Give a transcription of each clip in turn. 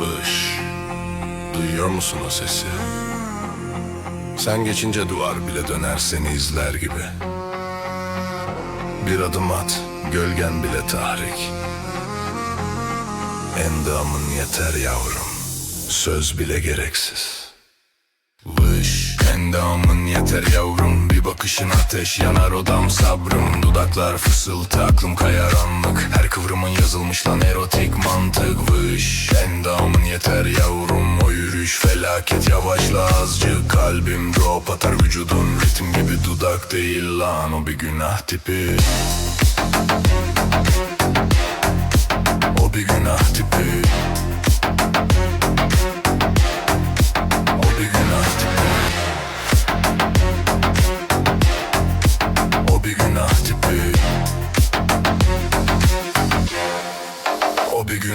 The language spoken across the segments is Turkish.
Bış. Duyuyor musun o sesi? Sen geçince duvar bile döner seni izler gibi. Bir adım at, gölgen bile tahrik. Endamın yeter yavrum, söz bile gereksiz. Endamın yeter yavrum. Bir bakışın ateş yanar odam sabrım. Dudaklar fısıltı aklım kayar anlık. Her kıvrımın yazılmış lan erotik mantık. Vış Endamın yeter yavrum. O yürüyüş felaket yavaşla azıcık. Kalbim drop atar vücudun ritim gibi dudak değil lan O bir günah tipi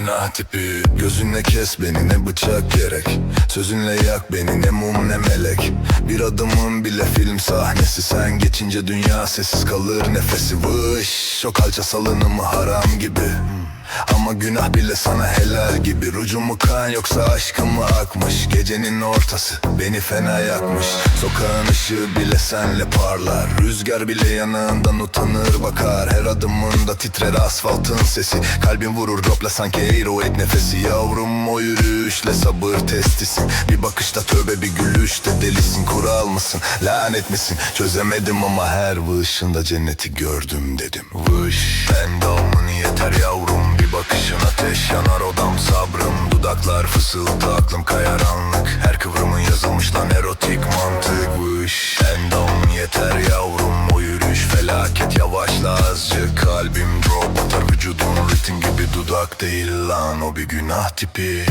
Günah tipi. Gözünle kes beni ne bıçak gerek? Sözünle yak beni ne mum ne melek. Bir adımın bile film sahnesi. Sen geçince dünya sessiz kalır nefesi Vış. O kalça salınımı haram gibi ama günah bile sana helal gibi. Rucumu kan yoksa aşkım mı akmış. Gecenin ortası beni fena yakmış. Sokağın ışığı bile senle parlar. Rüzgar bile yanağından utanır bakar. Her adımında titrer asfaltın sesi. Kalbin vurur dropla sanki aeroid nefesi. Yavrum o yürüyüşle sabır testisin Bir bakışta tövbe bir gülüşte delisin. Kural mısın? Lanet misin? Çözemedim ama her vışında cenneti gördüm dedim. Vış. Endamın yeter yavrum bakışın ateş yanar odam sabrım. Dudaklar fısıltı aklım kayar anlık Her kıvrımın yazılmış lan erotik mantık. Vış endam yeter yavrum. O yürüyüş felaket yavaşla azıcık. Kalbim drop atar vücudun ritim gibi dudak değil lan. O bir günah tipi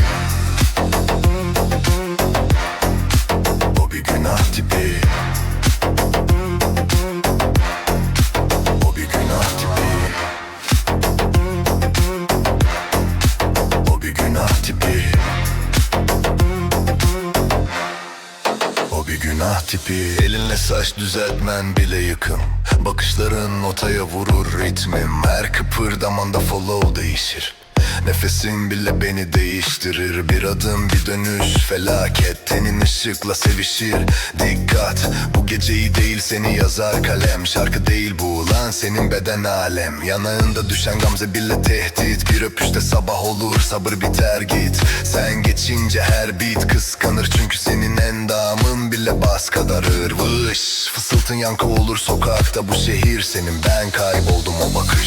bir günah tipi. Elinle saç düzeltmen bile yıkım. Bakışların notaya vurur ritmim. Her kıpırdamanda follow değişir Nefesin bile beni değiştirir. Bir adım bir dönüş. Felaket. Tenin ışıkla sevişir. Dikkat. Bu geceyi değil seni yazar kalem. Şarkı değil bu lan senin beden alem. Yanağında düşen gamze bile tehdit. Bir öpüşte sabah olur sabır biter git. Sen geçince her beat kıskanır. Çünkü senin endamın bile bas kadar ağır Vış. Fısıltın yankı olur sokakta. Bu şehir senin. Ben kayboldum o bakışta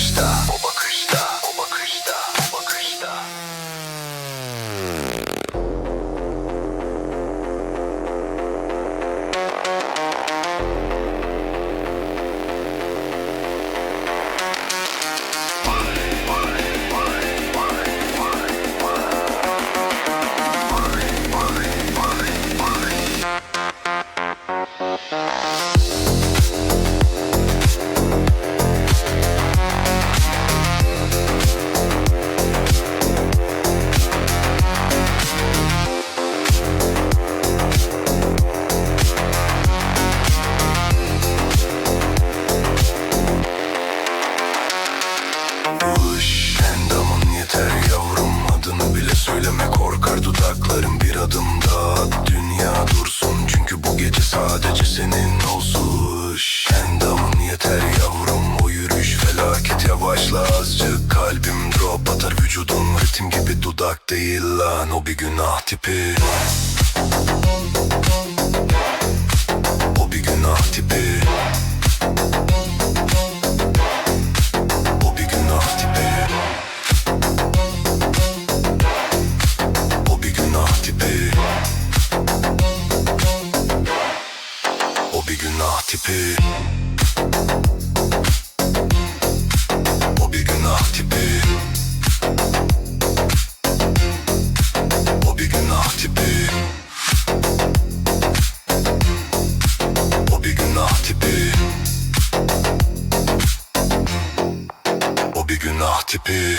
söyleme korkar dudaklarım Bir adım daha. Dünya dursun Çünkü bu gece sadece senin olsun. Vış endamın yeter yavrum. O yürüyüş felaket yavaşla azıcık. Kalbim drop atar vücudun ritim gibi dudak değil lan. O bir günah tipi. O bir günah tipi tipi O bir günah tipi. O bir günah tipi. O bir günah tipi. O bir günah tipi.